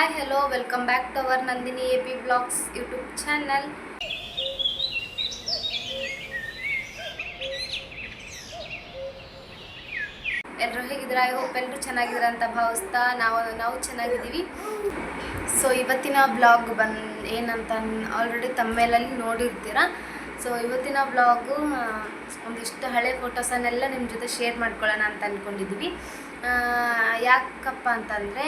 Hi hello welcome back to our Nandini A P blogs YouTube channel ಎಲ್ಲರೂ ಹೇಗಿದ್ದೀರಾ? I hope ಎಲ್ಲರೂ ಚೆನ್ನಾಗಿದ್ರ ಅಂತ ಭಾವಿಸ್ತಾ ನಾವು ನಾವು ಚೆನ್ನಾಗಿದ್ದೀವಿ. ಸೊ ಇವತ್ತಿನ ಬ್ಲಾಗ್ ಬಂದು ಏನಂತ ಆಲ್ರೆಡಿ ತಮ್ಮೇಲಲ್ಲಿ ನೋಡಿರ್ತೀರ? ಸೊ ಇವತ್ತಿನ ಬ್ಲಾಗು ಒಂದಿಷ್ಟು ಹಳೆ ಫೋಟೋಸನ್ನೆಲ್ಲ ನಿಮ್ಮ ಜೊತೆ ಶೇರ್ ಮಾಡ್ಕೊಳ್ಳೋಣ ಅಂತ ಅಂದ್ಕೊಂಡಿದ್ದೀವಿ ಯಾಕಪ್ಪ ಅಂತಂದರೆ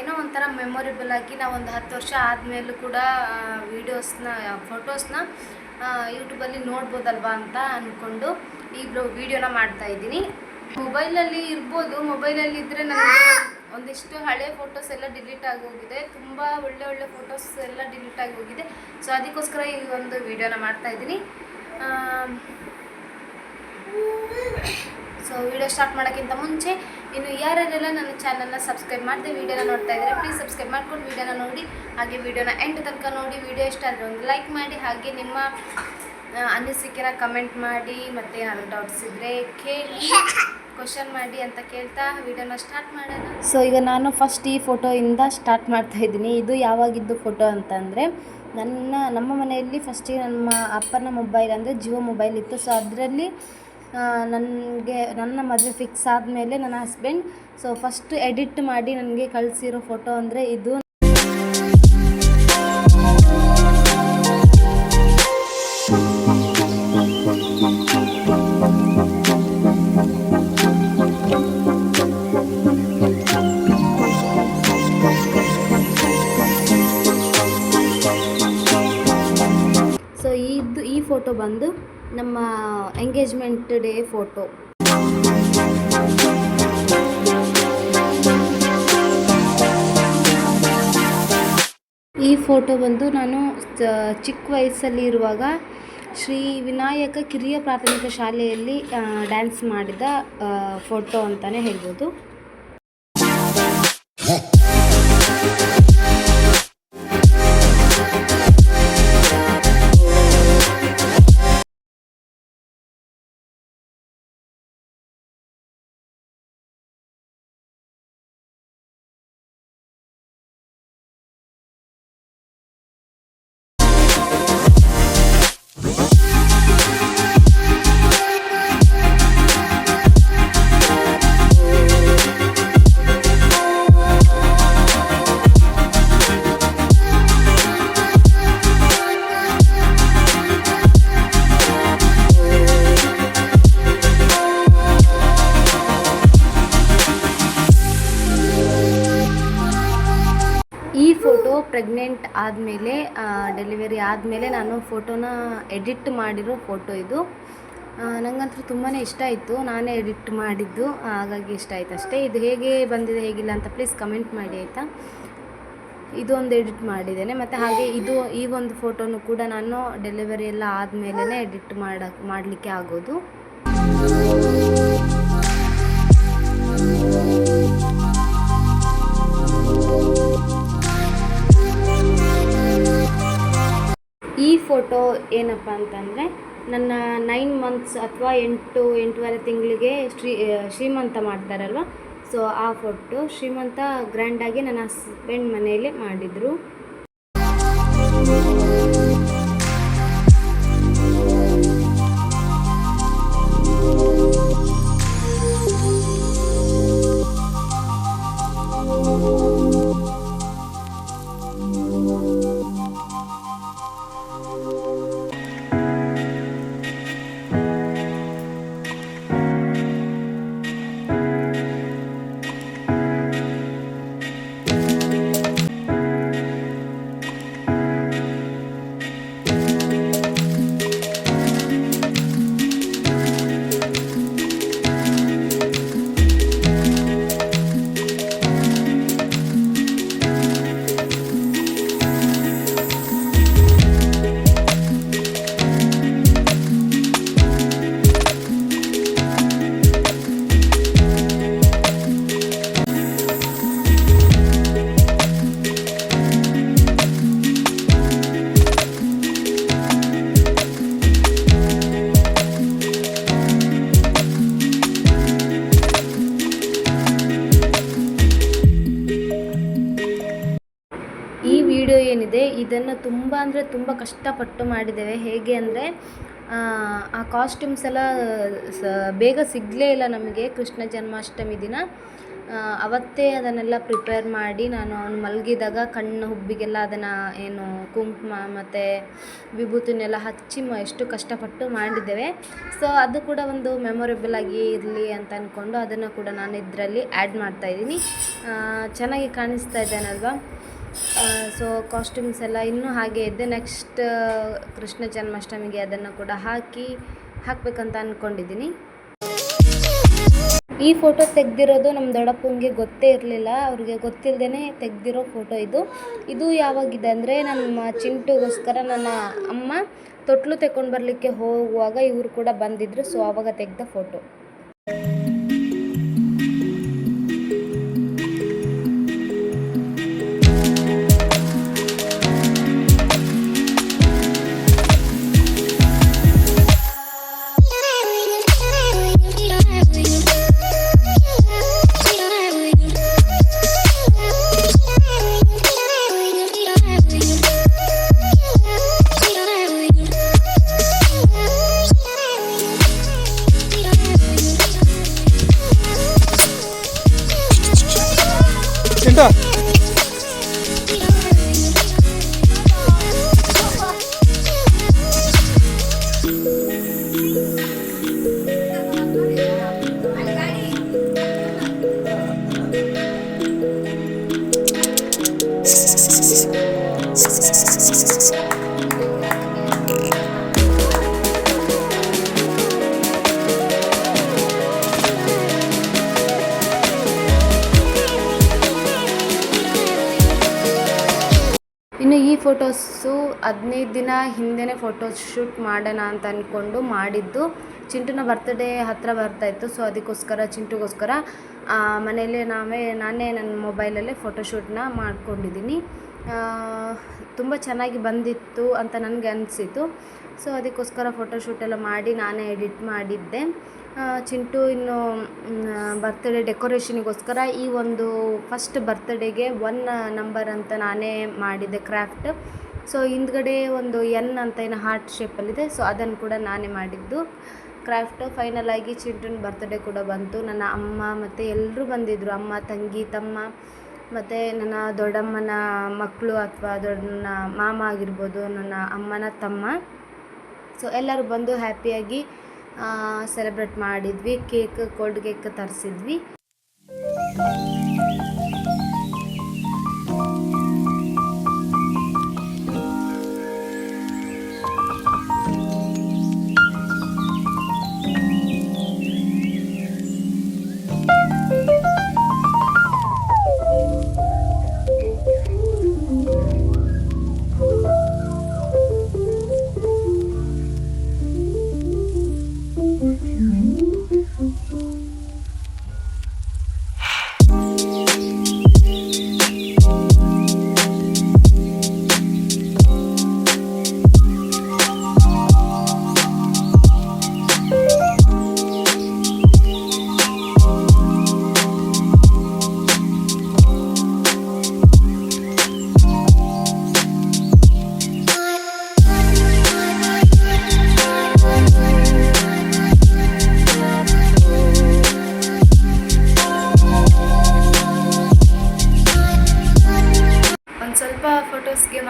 ಏನೋ ಒಂಥರ ಮೆಮೊರೇಬಲ್ ಆಗಿ ನಾವು ಒಂದು ಹತ್ತು ವರ್ಷ ಆದಮೇಲೂ ಕೂಡ ವೀಡಿಯೋಸ್ನ ಫೋಟೋಸ್ನ ಯೂಟ್ಯೂಬಲ್ಲಿ ನೋಡ್ಬೋದಲ್ವಾ ಅಂತ ಅಂದ್ಕೊಂಡು ಈ ವಿಡಿಯೋನ ಮಾಡ್ತಾ ಇದ್ದೀನಿ. ಮೊಬೈಲಲ್ಲಿ ಇರ್ಬೋದು ಮೊಬೈಲಲ್ಲಿ ಇದ್ದರೆ ನನಗೆ ಒಂದಿಷ್ಟು ಹಳೆ ಫೋಟೋಸ್ ಎಲ್ಲ ಡಿಲೀಟ್ ಆಗಿ ಹೋಗಿದೆ. ತುಂಬ ಒಳ್ಳೆ ಒಳ್ಳೆ ಫೋಟೋಸ್ ಎಲ್ಲ ಡಿಲೀಟ್ ಆಗಿ ಹೋಗಿದೆ. ಸೊ ಅದಕ್ಕೋಸ್ಕರ ಈ ಒಂದು ವಿಡಿಯೋನ ಮಾಡ್ತಾ ಇದ್ದೀನಿ. ಸೊ ವಿಡಿಯೋ ಸ್ಟಾರ್ಟ್ ಮಾಡೋಕ್ಕಿಂತ ಮುಂಚೆ ಇನ್ನು ಯಾರ್ಯಾರೆಲ್ಲ ನನ್ನ ಚಾನಲ್ನ ಸಬ್ಸ್ಕ್ರೈಬ್ ಮಾಡದೆ ವೀಡಿಯೋನ ನೋಡ್ತಾ ಇದ್ದಾರೆ ಪ್ಲೀಸ್ ಸಬ್ಸ್ಕ್ರೈಬ್ ಮಾಡ್ಕೊಂಡು ವೀಡಿಯೋನ ನೋಡಿ, ಹಾಗೆ ವಿಡಿಯೋನ ಎಂಡ್ ತನಕ ನೋಡಿ, ವೀಡಿಯೋ ಇಷ್ಟ ಆದರೆ ಒಂದು ಲೈಕ್ ಮಾಡಿ, ಹಾಗೆ ನಿಮ್ಮ ಅನಿಸಿಕೆನ ಕಮೆಂಟ್ ಮಾಡಿ, ಮತ್ತೆ ಏನಾದರೂ ಡೌಟ್ಸ್ ಇದ್ದರೆ ಕೇಳಿ ಕ್ವಶನ್ ಮಾಡಿ ಅಂತ ಕೇಳ್ತಾ ವಿಡಿಯೋನ ಸ್ಟಾರ್ಟ್ ಮಾಡೋಣ. ಸೊ ಈಗ ನಾನು ಫಸ್ಟ್ ಈ ಫೋಟೋಯಿಂದ ಸ್ಟಾರ್ಟ್ ಮಾಡ್ತಾ ಇದ್ದೀನಿ. ಇದು ಯಾವಾಗಿದ್ದು ಫೋಟೋ ಅಂತಂದರೆ, ನನ್ನ, ನಮ್ಮ ಮನೆಯಲ್ಲಿ ಫಸ್ಟಿಗೆ ನಮ್ಮ ಅಪ್ಪನ ಮೊಬೈಲ್ ಅಂದರೆ ಜಿಯೋ ಮೊಬೈಲ್ ಇತ್ತು. ಸೊ ಅದರಲ್ಲಿ ನನಗೆ ನನ್ನ ಮದುವೆ ಫಿಕ್ಸ್ ಆದಮೇಲೆ ನನ್ನ ಹಸ್ಬೆಂಡ್ ಸೊ ಫಸ್ಟ್ ಎಡಿಟ್ ಮಾಡಿ ನನಗೆ ಕಳಿಸಿರೋ ಫೋಟೋ ಅಂದರೆ ಇದು. ಸೊ ಈ ಫೋಟೋ ಬಂದು ನಮ್ಮ ಎಂಗೇಜ್ಮೆಂಟ್ ಡೇ ಫೋಟೋ ಈ ಫೋಟೋ ಬಂದು ನಾನು ಚಿಕ್ಕ ವಯಸ್ಸಲ್ಲಿ ಇರುವಾಗ ಶ್ರೀ ವಿನಾಯಕ ಕಿರಿಯ ಪ್ರಾಥಮಿಕ ಶಾಲೆಯಲ್ಲಿ ಡ್ಯಾನ್ಸ್ ಮಾಡಿದ ಫೋಟೋ ಅಂತಲೇ ಹೇಳ್ಬೋದು. ಪ್ರೆಗ್ನೆಂಟ್ ಆದಮೇಲೆ ಡೆಲಿವರಿ ಆದಮೇಲೆ ನಾನು ಫೋಟೋನ ಎಡಿಟ್ ಮಾಡಿರೋ ಫೋಟೋ ಇದು. ನನಗಂತೂ ನಂಗಂತೂ ತುಂಬಾ ಇಷ್ಟ ಆಯಿತು. ನಾನೇ ಎಡಿಟ್ ಮಾಡಿದ್ದು. ಹಾಗಾಗಿ ಇಷ್ಟ ಆಯ್ತು ಅಷ್ಟೇ. ಇದು ಹೇಗೆ ಬಂದಿದೆ, ಹೇಗಿಲ್ಲ ಅಂತ ಪ್ಲೀಸ್ ಕಮೆಂಟ್ ಮಾಡಿ ಆಯಿತಾ? ಇದು ಒಂದು ಎಡಿಟ್ ಮಾಡಿದ್ದೇನೆ. ಮತ್ತು ಹಾಗೆ ಇದು, ಈ ಒಂದು ಫೋಟೋನು ಕೂಡ ನಾನು ಡೆಲಿವರಿ ಎಲ್ಲ ಆದಮೇಲೆ ಎಡಿಟ್ ಮಾಡಕ್ಕೆ ಮಾಡಲಿಕ್ಕೆ ಆಗೋದು. ಫೋಟೋ ಏನಪ್ಪ ಅಂತಂದರೆ, ನನ್ನ ನೈನ್ ಮಂತ್ಸ್ ಅಥವಾ ಎಂಟು, ಎಂಟೂವರೆ ತಿಂಗಳಿಗೆ ಶ್ರೀ ಶ್ರೀಮಂತ ಮಾಡ್ತಾರಲ್ವ? ಸೊ ಆ ಫೋಟೋ ಶ್ರೀಮಂತ ಗ್ರ್ಯಾಂಡಾಗಿ ನನ್ನ ಹಸ್ಬೆಂಡ್ ಮನೆಯಲ್ಲಿ ಮಾಡಿದರು. ತುಂಬ ಅಂದರೆ ತುಂಬ ಕಷ್ಟಪಟ್ಟು ಮಾಡಿದ್ದೇವೆ. ಹೇಗೆ ಅಂದರೆ, ಆ ಕಾಸ್ಟ್ಯೂಮ್ಸ್ ಎಲ್ಲ ಸ, ಬೇಗ ಸಿಗಲೇ ಇಲ್ಲ ನಮಗೆ ಕೃಷ್ಣ ಜನ್ಮಾಷ್ಟಮಿ ದಿನ. ಅವತ್ತೇ ಅದನ್ನೆಲ್ಲ ಪ್ರಿಪೇರ್ ಮಾಡಿ ನಾನು ಅವನು ಮಲಗಿದಾಗ ಕಣ್ಣು ಹುಬ್ಬಿಗೆಲ್ಲ ಅದನ್ನು ಏನು ಕುಂಕುಮ ಮತ್ತು ವಿಭೂತಿನೆಲ್ಲ ಹಚ್ಚಿ ಎಷ್ಟು ಕಷ್ಟಪಟ್ಟು ಮಾಡಿದ್ದೇವೆ. ಸೊ ಅದು ಕೂಡ ಒಂದು ಮೆಮೊರೇಬಲ್ ಆಗಿ ಇರಲಿ ಅಂತ ಅಂದ್ಕೊಂಡು ಅದನ್ನು ಕೂಡ ನಾನು ಇದರಲ್ಲಿ ಆ್ಯಡ್ ಮಾಡ್ತಾಯಿದ್ದೀನಿ ಚೆನ್ನಾಗಿ ಕಾಣಿಸ್ತಾ ಇದ್ದೇನಲ್ವಾ ಸೊ ಕಾಸ್ಟ್ಯೂಮ್ಸ್ ಎಲ್ಲ ಇನ್ನೂ ಹಾಗೆ ಇದೆ. ನೆಕ್ಸ್ಟ್ ಕೃಷ್ಣ ಜನ್ಮಾಷ್ಟಮಿಗೆ ಅದನ್ನು ಕೂಡ ಹಾಕಿ ಹಾಕಬೇಕಂತ ಅಂದ್ಕೊಂಡಿದ್ದೀನಿ ಈ ಫೋಟೋ ತೆಗೆದಿರೋದು ನಮ್ಮ ದೊಡ್ಡಪ್ಪಂಗೆ ಗೊತ್ತೇ ಇರಲಿಲ್ಲ. ಅವ್ರಿಗೆ ಗೊತ್ತಿಲ್ಲದೇ ತೆಗೆದಿರೋ ಫೋಟೋ ಇದು. ಇದು ಯಾವಾಗಿದೆ ಅಂದರೆ ನಮ್ಮ ಚಿಂಟುಗೋಸ್ಕರ ನನ್ನ ಅಮ್ಮ ತೊಟ್ಲು ತೆಕ್ಕೊಂಡು ಬರಲಿಕ್ಕೆ ಹೋಗುವಾಗ ಇವರು ಕೂಡ ಬಂದಿದ್ದರು ಸೊ ಆವಾಗ ತೆಗೆದ ಫೋಟೋ ಇನ್ನು ಈ ಫೋಟೋಸು ಹದಿನೈದು ದಿನ ಹಿಂದೆನೇ ಫೋಟೋಸ್ ಶೂಟ್ ಮಾಡೋಣ ಅಂತ ಅಂದ್ಕೊಂಡು ಮಾಡಿದ್ದು. ಚಿಂಟುನ ಬರ್ತ್ಡೇ ಹತ್ತಿರ ಬರ್ತಾಯಿತ್ತು ಸೊ ಅದಕ್ಕೋಸ್ಕರ, ಚಿಂಟುಗೋಸ್ಕರ ಮನೆಯಲ್ಲೇ ನಾವೇ, ನಾನೇ ನನ್ನ ಮೊಬೈಲಲ್ಲೇ ಫೋಟೋಶೂಟ್ನ ಮಾಡ್ಕೊಂಡಿದ್ದೀನಿ. ತುಂಬ ಚೆನ್ನಾಗಿ ಬಂದಿತ್ತು ಅಂತ ನನಗೆ ಅನಿಸಿತು. ಸೊ ಅದಕ್ಕೋಸ್ಕರ ಫೋಟೋಶೂಟೆಲ್ಲ ಮಾಡಿ ನಾನೇ ಎಡಿಟ್ ಮಾಡಿದ್ದೆ. ಚಿಂಟು ಇನ್ನು ಬರ್ತ್ಡೇ ಡೆಕೋರೇಷನಿಗೋಸ್ಕರ ಈ ಒಂದು ಫಸ್ಟ್ ಬರ್ತ್ಡೇಗೆ ಒನ್ ನಂಬರ್ ಅಂತ ನಾನೇ ಮಾಡಿದ್ದೆ ಕ್ರಾಫ್ಟ್ ಸೊ ಹಿಂದ್ಗಡೆ ಒಂದು ಎನ್ ಅಂತ ಏನು ಹಾರ್ಟ್ ಶೇಪಲ್ಲಿದೆ ಸೊ ಅದನ್ನು ಕೂಡ ನಾನೇ ಮಾಡಿದ್ದು. ಕ್ರಾಫ್ಟ್ ಫೈನಲ್ ಆಗಿ ಚಿಂಟುನ ಬರ್ತ್ಡೇ ಕೂಡ ಬಂತು. ನನ್ನ ಅಮ್ಮ ಮತ್ತು ಎಲ್ಲರೂ ಬಂದಿದ್ದರು ಅಮ್ಮ, ತಂಗಿ, ತಮ್ಮ ಮತ್ತು ನನ್ನ ದೊಡ್ಡಮ್ಮನ ಮಕ್ಕಳು ಅಥವಾ ದೊಡ್ಡ ನನ್ನ ಮಾಮ ಆಗಿರ್ಬೋದು, ನನ್ನ ಅಮ್ಮನ ತಮ್ಮ. ಸೊ ಎಲ್ಲರೂ ಬಂದು ಹ್ಯಾಪಿಯಾಗಿ ಸೆಲೆಬ್ರೇಟ್ ಮಾಡಿದ್ವಿ ಕೇಕ್ ಕೋಲ್ಡ್ ಕೇಕ್ ತರಿಸಿದ್ವಿ.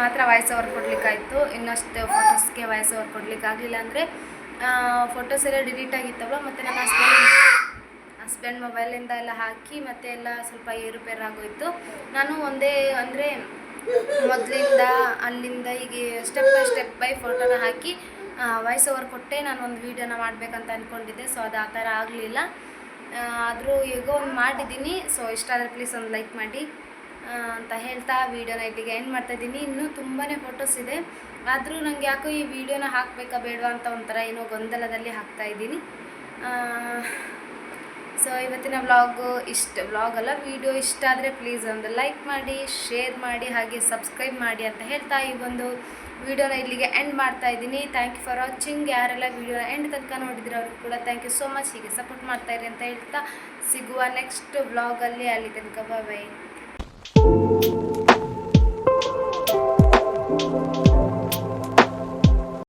ಮಾತ್ರ ವಾಯ್ಸ್ ಓವರ್ ಕೊಡಲಿಕ್ಕಾಯಿತು. ಇನ್ನಷ್ಟು ಫೋಟೋಸ್ಗೆ ವಾಯ್ಸ್ ಓವರ್ ಕೊಡಲಿಕ್ಕಾಗಲಿಲ್ಲ ಅಂದರೆ ಫೋಟೋಸ್ ಎಲ್ಲ ಡಿಲೀಟ್ ಆಗಿತ್ತಲ್ವ? ಮತ್ತು ನನ್ನ ಹಸ್ಬೆಂಡ್ ಹಸ್ಬೆಂಡ್ ಮೊಬೈಲಿಂದ ಎಲ್ಲ ಹಾಕಿ ಮತ್ತೆ ಎಲ್ಲ ಸ್ವಲ್ಪ ಏರುಪೇರು ಆಗೋಯಿತು. ನಾನು ಒಂದೇ, ಅಂದರೆ ಮೊದಲಿಂದ ಅಲ್ಲಿಂದ ಹೀಗೆ ಸ್ಟೆಪ್ ಬೈ ಸ್ಟೆಪ್ ಬೈ ಫೋಟೋನ ಹಾಕಿ ವಾಯ್ಸ್ ಓವರ್ ಕೊಟ್ಟೆ. ನಾನು ಒಂದು ವೀಡಿಯೋನ ಮಾಡಬೇಕಂತ ಅಂದ್ಕೊಂಡಿದ್ದೆ ಸೊ ಅದು ಆ ಥರ ಆಗಲಿಲ್ಲ. ಆದರೂ ಹೇಗೋ ಒಂದು ಮಾಡಿದ್ದೀನಿ. ಸೊ ಇಷ್ಟ ಆದರೆ ಪ್ಲೀಸ್ ಒಂದು ಲೈಕ್ ಮಾಡಿ. ಅಂತ ಹೇಳ್ತಾ ವೀಡಿಯೋನ ಇಲ್ಲಿಗೆ ಎಂಡ್ ಮಾಡ್ತಾ ಇದ್ದೀನಿ. ಇನ್ನೂ ತುಂಬಾ ಫೋಟೋಸ್ ಇದೆ. ಆದರೂ ನನಗೆ ಯಾಕೋ ಈ ವಿಡಿಯೋನ ಹಾಕಬೇಕಾ ಬೇಡವಾ ಅಂತ ಒಂಥರ ಏನೋ ಗೊಂದಲದಲ್ಲಿ ಹಾಕ್ತಾ ಇದ್ದೀನಿ. ಸೊ ಇವತ್ತಿನ ವ್ಲಾಗು ಇಷ್ಟ ವ್ಲಾಗ್ ಅಲ್ಲ, ವೀಡಿಯೋ ಇಷ್ಟ ಆದರೆ ಪ್ಲೀಸ್ ಒಂದು ಲೈಕ್ ಮಾಡಿ ಶೇರ್ ಮಾಡಿ, ಹಾಗೆ ಸಬ್ಸ್ಕ್ರೈಬ್ ಮಾಡಿ ಅಂತ ಹೇಳ್ತಾ ಈ ಒಂದು ವಿಡಿಯೋನ ಇಲ್ಲಿಗೆ ಎಂಡ್ ಮಾಡ್ತಾ ಇದ್ದೀನಿ. ಥ್ಯಾಂಕ್ ಯು ಫಾರ್ ವಾಚಿಂಗ್ ಯಾರೆಲ್ಲ ವೀಡಿಯೋನ ಎಂಡ್ ತನಕ ನೋಡಿದ್ರೆ ಅವ್ರಿಗೆ ಕೂಡ ಥ್ಯಾಂಕ್ ಯು ಸೋ ಮಚ್ ಹೀಗೆ ಸಪೋರ್ಟ್ ಮಾಡ್ತಾ ಇರಿ ಅಂತ ಹೇಳ್ತಾ ಸಿಗುವ ನೆಕ್ಸ್ಟ್ ವ್ಲಾಗಲ್ಲಿ ಅಲ್ಲಿ ತನಕ ಬಾಯ್ Thank you.